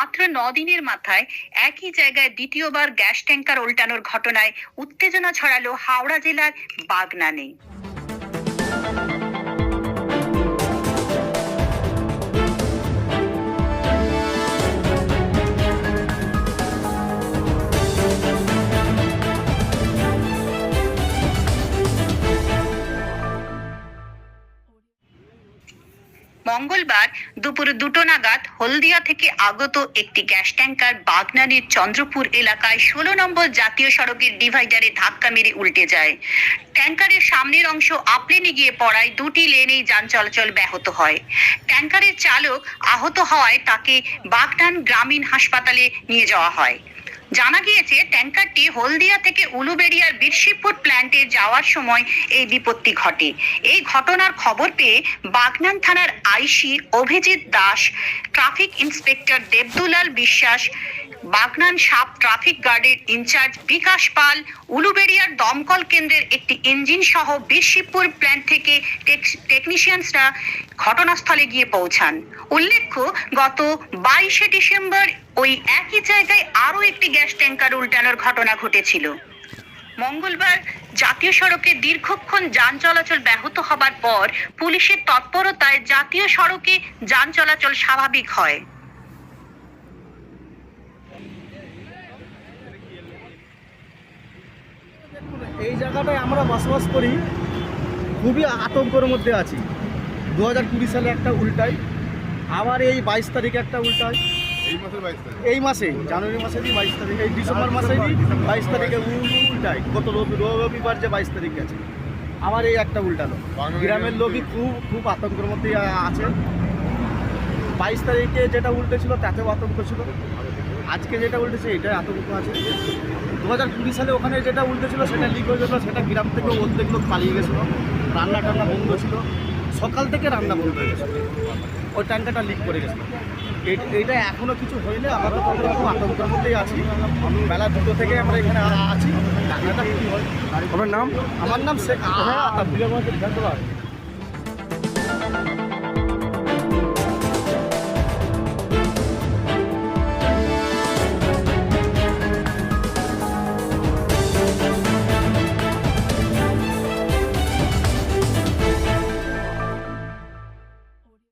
মাত্র দিনের মাথায় একই জায়গায় দ্বিতীয়বার গ্যাস ট্যাঙ্কার উল্টানোর ঘটনায় উত্তেজনা ছড়ালো হাওড়া জেলার বাগনানে। মঙ্গলবার দুপুর দুটো নাগাদ হলদিয়া থেকে আগত একটি গ্যাস ট্যাঙ্কার বাগনানির চন্দ্রপুর এলাকায় ষোলো নম্বর জাতীয় সড়কের ডিভাইডারে ধাক্কা মেরে উল্টে যায়। ট্যাঙ্কারের সামনের অংশ আপলেনে গিয়ে পড়ায় দুটি লেনেই যান চলাচল ব্যাহত হয়। ট্যাঙ্কারের চালক আহত হওয়ায় তাকে বাগনান গ্রামীণ হাসপাতালে নিয়ে যাওয়া হয়। জানা গিয়েছে, ট্যাঙ্কারটি হলদিয়া থেকে উলুবেড়িয়ার বীরশিবপুর প্ল্যান্টে যাওয়ার সময় এই বিপত্তি ঘটে। এই ঘটনার খবর পেয়ে বাগনান থানার IC Abhijit Das traffic inspector Debdulal Biswas Bagnan sub traffic গার্ডের ইনচার্জ বিকাশ পাল, উলুবেড়িয়ার দমকল কেন্দ্রের একটি ইঞ্জিন সহ বীরশিবপুর প্ল্যান্ট থেকে টেকনিশিয়ানসরা ঘটনাস্থলে গিয়ে পৌঁছান। উল্লেখ্য, গত বাইশে ডিসেম্বর ওই একই জায়গায় আরও একটি গ্যাস ট্যাঙ্কার উল্টানোর ঘটনা ঘটেছিল। মঙ্গলবার জাতীয় সড়কে দীর্ঘক্ষণ যান চলাচল ব্যাহত হবার পর পুলিশের তৎপরতায় জাতীয় সড়কে যান চলাচল স্বাভাবিক হয়। এই জায়গাটায় আমরা বসবাস করি খুবই আতঙ্কের মধ্যে আছি। দু হাজার কুড়ি সালে একটা উল্টাই আবার এই বাইশ তারিখে একটা উল্টাই এই মাসে জানুয়ারি মাসেরই বাইশ তারিখ এই ডিসেম্বর মাসেরই বাইশ তারিখে উল- উল্টাই গত রবি রবিবার যে বাইশ তারিখ গেছে আবার এই একটা উল্টালো। গ্রামের লোকই খুব খুব আতঙ্কের মধ্যে আছে। বাইশ তারিখে যেটা উল্টেছিল তাতেও আতঙ্ক ছিল। আজকে যেটা উল্টেছে এটাই আতঙ্ক আছে। দু হাজার কুড়ি সালে ওখানে যেটা উল্টেছিল সেটা লিক হয়ে গেছিল সেটা গ্রাম থেকে অর্ধেক লোক পালিয়ে গেছিল। রান্না টান্না বন্ধ ছিল। সকাল থেকে রান্না বন্ধ হয়ে গেছিল। ওই ট্যাঙ্কারটা লিক করে গেছিল। এইটা এখনও কিছু হয়নি আমরা খুব আতঙ্কের মধ্যেই আছি। বেলা দুটো থেকে আমরা এখানে আছি। টাকাটা কি হয়? আপনার নাম? আমার নাম শেখ আতাবুল।